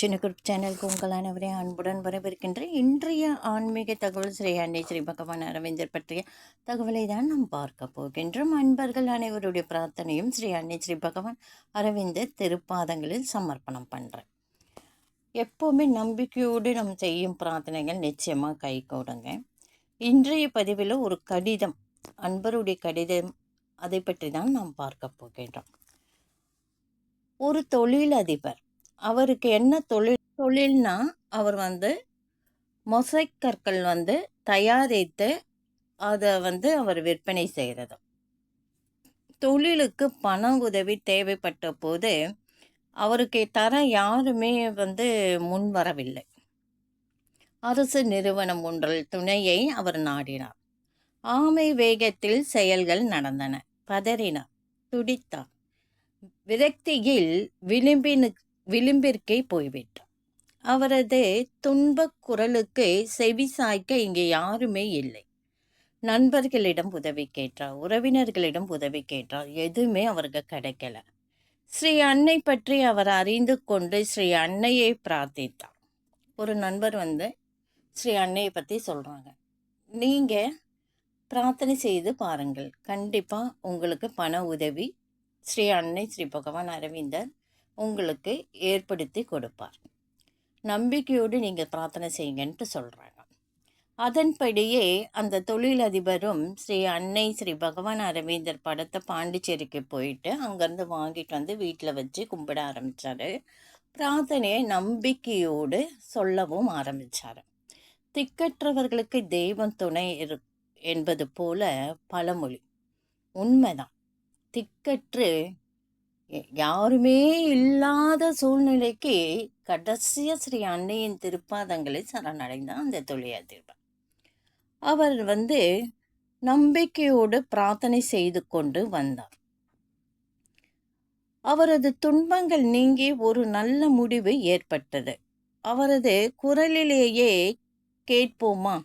சின்ன குரூப் சேனலுக்கு உங்கள் அனைவரையும் அன்புடன் வரவிருக்கின்ற இன்றைய ஆன்மீக தகவல் ஸ்ரீ அன்னை ஸ்ரீ பகவான் அரவிந்தர் பற்றிய தகவலை தான் நாம் பார்க்க போகின்றோம். அன்பர்கள் அனைவருடைய பிரார்த்தனையும் ஸ்ரீ அன்னை ஸ்ரீ பகவான் அரவிந்தர் திருப்பாதங்களில் சமர்ப்பணம் பண்ணுறேன் எப்போவுமே நம்பிக்கையோடு நம்ம செய்யும் பிரார்த்தனைகள் நிச்சயமாக கை கூடுங்க. இன்றைய பதிவில் ஒரு கடிதம் அன்பருடைய கடிதம் அதை பற்றி தான் நாம் பார்க்க போகின்றோம். ஒரு தொழிலதிபர் அவருக்கு என்ன தொழில் தொழில்னா அவர் வந்து மொசைக் கற்கள் வந்து தயாரித்து அதை வந்து அவர் விற்பனை செய்கிறது தொழிலுக்கு பண உதவி தேவைப்பட்ட போது அவருக்கு தர யாருமே வந்து முன் வரவில்லை. அரசு நிறுவனம் ஒன்றில் துணையை அவர் நாடினார். ஆமை வேகத்தில் செயல்கள் நடந்தன. பதறினார் துடித்தார். விரக்தியில் விளிம்பினு விளிம்பிற்கே போய்விட்டார் அவரது துன்பக் குரலுக்கு செவி சாய்க்க இங்கே யாருமே இல்லை. நண்பர்களிடம் உதவி கேட்டார் உறவினர்களிடம் உதவி கேட்டார் எதுவுமே அவருக்கு கிடைக்கல. ஸ்ரீ அன்னை பற்றி அவர் அறிந்து கொண்டு ஸ்ரீ அன்னையை பிரார்த்தித்தார். ஒரு நண்பர் வந்து ஸ்ரீ அன்னையை பற்றி சொல்கிறாங்க நீங்கள் பிரார்த்தனை செய்து பாருங்கள். கண்டிப்பாக உங்களுக்கு பண உதவி ஸ்ரீ அன்னை ஸ்ரீ பகவான் அரவிந்தர் உங்களுக்கு ஏற்படுத்தி கொடுப்பார். நம்பிக்கையோடு நீங்கள் பிரார்த்தனை செய்யுங்கன்ட்டு சொல்கிறாங்க அதன்படியே அந்த தொழிலதிபரும் ஸ்ரீ அன்னை ஸ்ரீ பகவான் அரவிந்தர் படத்தை பாண்டிச்சேரிக்கு போயிட்டு அங்கேருந்து வாங்கிட்டு வந்து வீட்டில் வச்சு கும்பிட ஆரம்பித்தார் பிரார்த்தனையை நம்பிக்கையோடு சொல்லவும் ஆரம்பித்தார் திக்கற்றவர்களுக்கு தெய்வம் துணை இரு என்பது போல பழமொழி. உண்மைதான். திக்கற்று யாருமே இல்லாத சூழ்நிலைக்கு கடைசியாக ஸ்ரீ அன்னையின் திருப்பாதங்களை சரணடைந்தான் அந்த தொழிலதிபர் அவர் வந்து நம்பிக்கையோடு பிரார்த்தனை செய்து கொண்டு வந்தார். அவரது துன்பங்கள் நீங்கி ஒரு நல்ல முடிவு ஏற்பட்டது. அவரது குரலிலேயே கேட்போமா?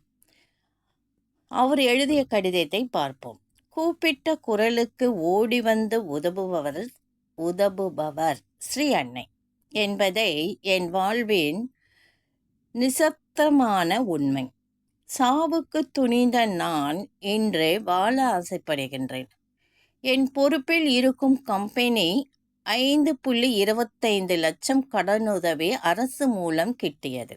அவர் எழுதிய கடிதத்தை பார்ப்போம். கூப்பிட்ட குரலுக்கு ஓடி வந்து உதவுபவர் உதவுபவர் ஸ்ரீ அன்னை என்பதை என் வாழ்வின் நிசப்தமான உண்மை. சாவுக்கு துணிந்த நான் இன்று வாழ ஆசைப்படுகின்றேன். என் பொறுப்பில் இருக்கும் கம்பெனி ஐந்து புள்ளி இருபத்தைந்து லட்சம் கடனுதவி அரசு மூலம் கிட்டியது.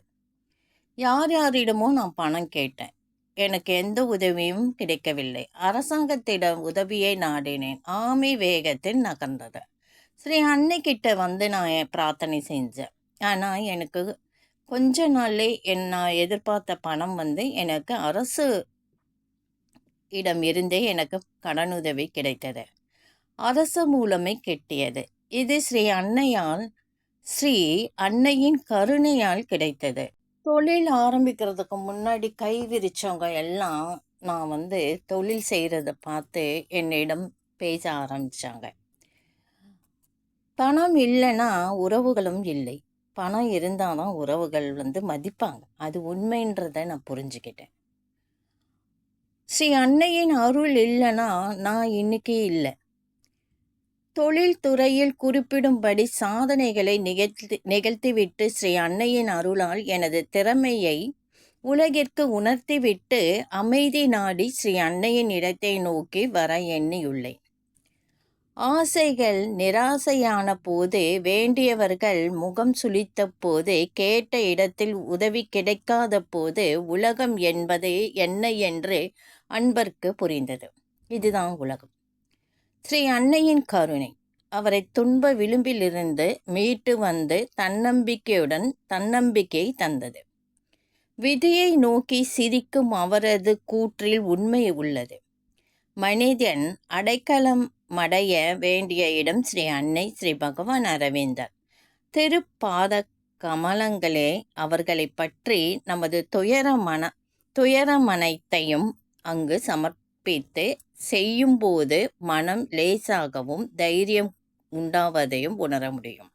யார் யாரிடமோ நான் பணம் கேட்டேன். எனக்கு எந்த உதவியும் கிடைக்கவில்லை. அரசாங்கத்திடம் உதவியை நாடினேன். ஆமை வேகத்தில் நகர்ந்தது. ஸ்ரீ அன்னைக்கிட்ட வந்து நான் பிரார்த்தனை செஞ்சேன். ஆனால் எனக்கு கொஞ்ச நாள்லே என் நான் எதிர்பார்த்த பணம் வந்து எனக்கு அரசு இடம் இருந்தே எனக்கு கடனுதவி கிடைத்தது. அரசு மூலமே கெட்டியது. இது ஸ்ரீ அன்னையால் ஸ்ரீ அன்னையின் கருணையால் கிடைத்தது. தொழில் ஆரம்பிக்கிறதுக்கு முன்னாடி கை விரிச்சவங்க எல்லாம் நான் வந்து தொழில் செய்கிறத பார்த்து என்னிடம் பேச ஆரம்பித்தாங்க பணம் இல்லைன்னா உறவுகளும் இல்லை. பணம் இருந்தால் தான் உறவுகள் வந்து மதிப்பாங்க. அது உண்மைன்றதை நான் புரிஞ்சுக்கிட்டேன். ஸ்ரீ அன்னையின் அருள் இல்லைன்னா நான் இன்னைக்கு இல்லை. தொழில் துறையில் குறிப்பிடும்படி சாதனைகளை நிகழ்த்தி நிகழ்த்திவிட்டு ஸ்ரீ அன்னையின் அருளால் எனது திறமையை உலகிற்கு உணர்த்திவிட்டு அமைதி நாடி ஸ்ரீ அன்னையின் இடத்தை நோக்கி வர எண்ணியுள்ளேன். ஆசைகள் நிராசையான போது வேண்டியவர்கள் முகம் சுளித்த போது கேட்ட இடத்தில் உதவி கிடைக்காத போது உலகம் என்பது என்ன என்று அன்பர்க்கு புரிந்தது. இதுதான் உலகம். ஸ்ரீ அன்னையின் கருணை. அவரை துன்ப விளிம்பிலிருந்து மீட்டு வந்து தன்னம்பிக்கையுடன் தன்னம்பிக்கை தந்தது. விதியை நோக்கி சிரிக்கும் அவரது கூற்றில் உண்மை உள்ளது. மனிதன் அடைக்கலம் மடைய வேண்டிய இடம் ஸ்ரீ அன்னை ஸ்ரீ பகவான் அரவிந்தர். திருப்பாத கமலங்களே அவர்களை பற்றி நமது துயரமன துயரமனைத்தையும் அங்கு சமர்ப்பித்து செய்யும்போது மனம் லேசாகவும் தைரியம் உண்டாவதையும் உணர முடியும்.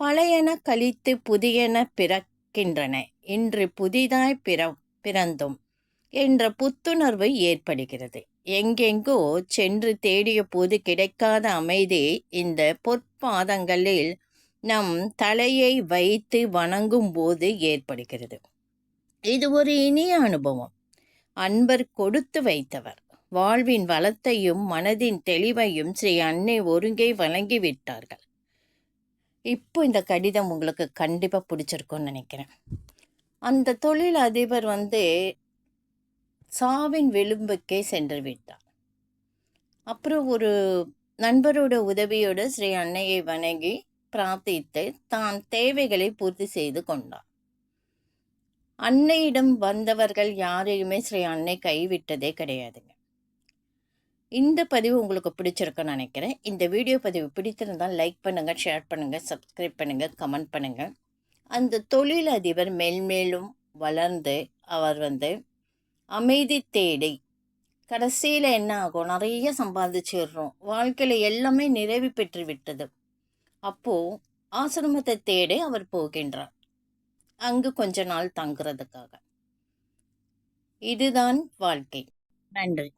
பழையன கழித்து புதியன பிறக்கின்றன. இன்று புதிதாய் பிற பிறந்தும் என்ற புத்துணர்வு ஏற்படுகிறது. எங்கெங்கோ சென்று தேடிய போது கிடைக்காத அமைதி இந்த பொற்பாதங்களில் நம் தலையை வைத்து வணங்கும் போது ஏற்படுகிறது. இது ஒரு இனிய அனுபவம். அன்பர் கொடுத்து வைத்தவர். வாழ்வின் வளத்தையும் மனதின் தெளிவையும் ஸ்ரீ அன்னை ஒருங்கே வழங்கிவிட்டார்கள் இப்போ இந்த கடிதம் உங்களுக்கு கண்டிப்பாக பிடிச்சிருக்கும்னு நினைக்கிறேன். அந்த தொழில் அதிபர் வந்து சாவின் விளிம்புக்கே சென்று விட்டார் அப்புறம் ஒரு நண்பரோட உதவியோடு ஸ்ரீ அன்னையை வணங்கி பிரார்த்தித்து தான் தேவைகளை பூர்த்தி செய்து கொண்டார் அன்னையிடம் வந்தவர்கள் யாரையுமே ஸ்ரீ அன்னை கைவிட்டதே கிடையாதுங்க. இந்த பதிவு உங்களுக்கு பிடிச்சிருக்குன்னு நினைக்கிறேன். இந்த வீடியோ பதிவு பிடித்திருந்தால் லைக் பண்ணுங்கள் ஷேர் பண்ணுங்கள் சப்ஸ்கிரைப் பண்ணுங்கள் கமெண்ட் பண்ணுங்கள் அந்த தொழில் அதிபர் மேல்மேலும் வளர்ந்து அவர் வந்து அமைதி தேடி. கடைசியில் என்ன ஆகும்? நிறைய சம்பாதிச்சிடுறோம். வாழ்க்கையில் எல்லாமே நிறைவு பெற்று விட்டது. அப்போது ஆசிரமத்தை தேடி அவர் போகின்றார். அங்கு கொஞ்ச நாள் தங்குறதுக்காக. இதுதான் வாழ்க்கை. நன்றி.